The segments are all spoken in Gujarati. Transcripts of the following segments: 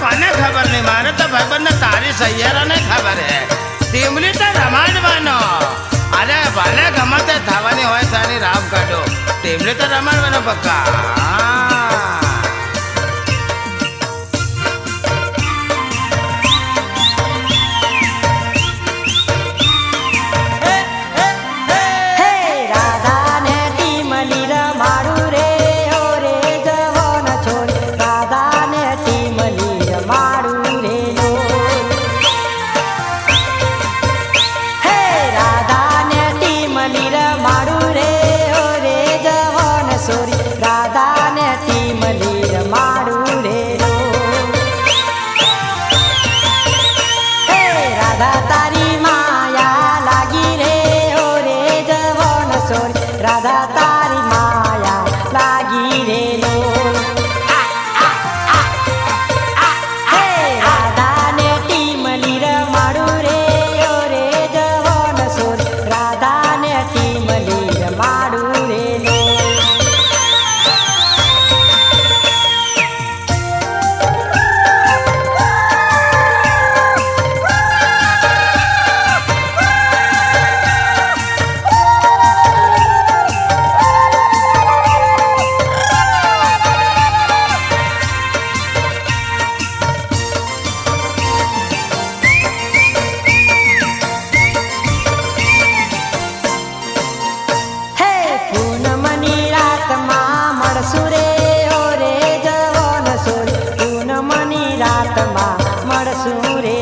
કોને ખબર નહીં? મારે તો ભાઈબંધ તારી સૈયારાને ખબર હે. ટીમલી તો રમાડવાનો. અરે ભલે ગમે તે થવાની હોય તારી રામ કાઢો. ટીમલી તો રમાડવાનો પક્કા. જવન સોરી રાધા રાતમાં ઓરે જવાન સોરી પૂનમની રાતમાં મળશું રે.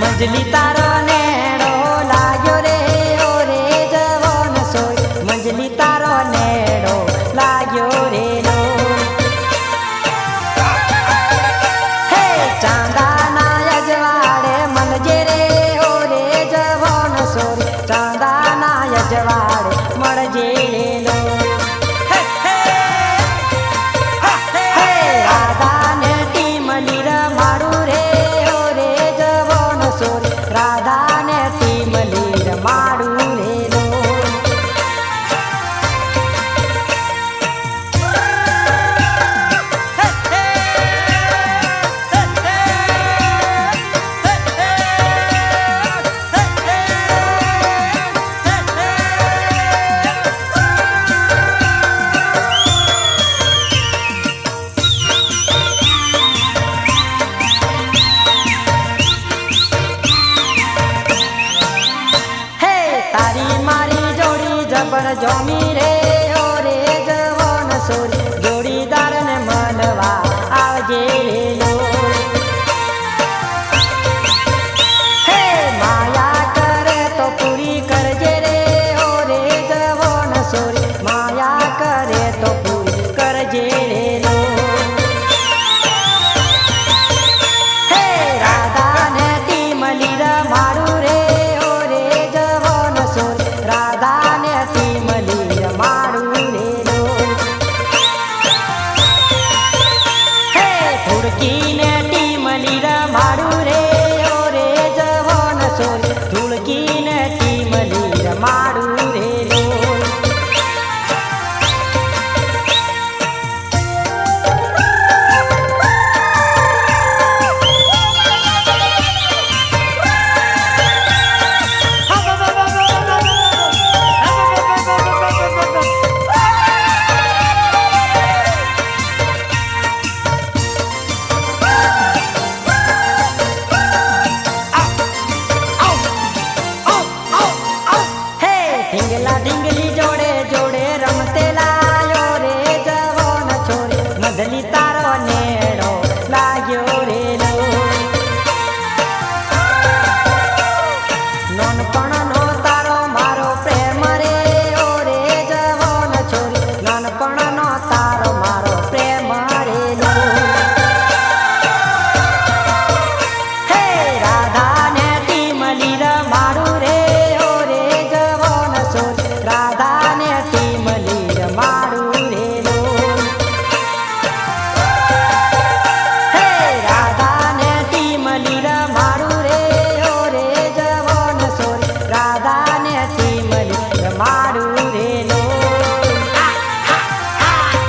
મંજલી તારો નેડો લાગ્યો રે ઓ રે જવન સોરી, મંજલી તારો નેડો લાગ્યો રે. હે ચાંદાના યજવાડે મળજે રે ઓ રે જવાન સોરી ચાંદાના યજવાડે મળજે જબર જોમી રે ઓ રે જવાન સોરી.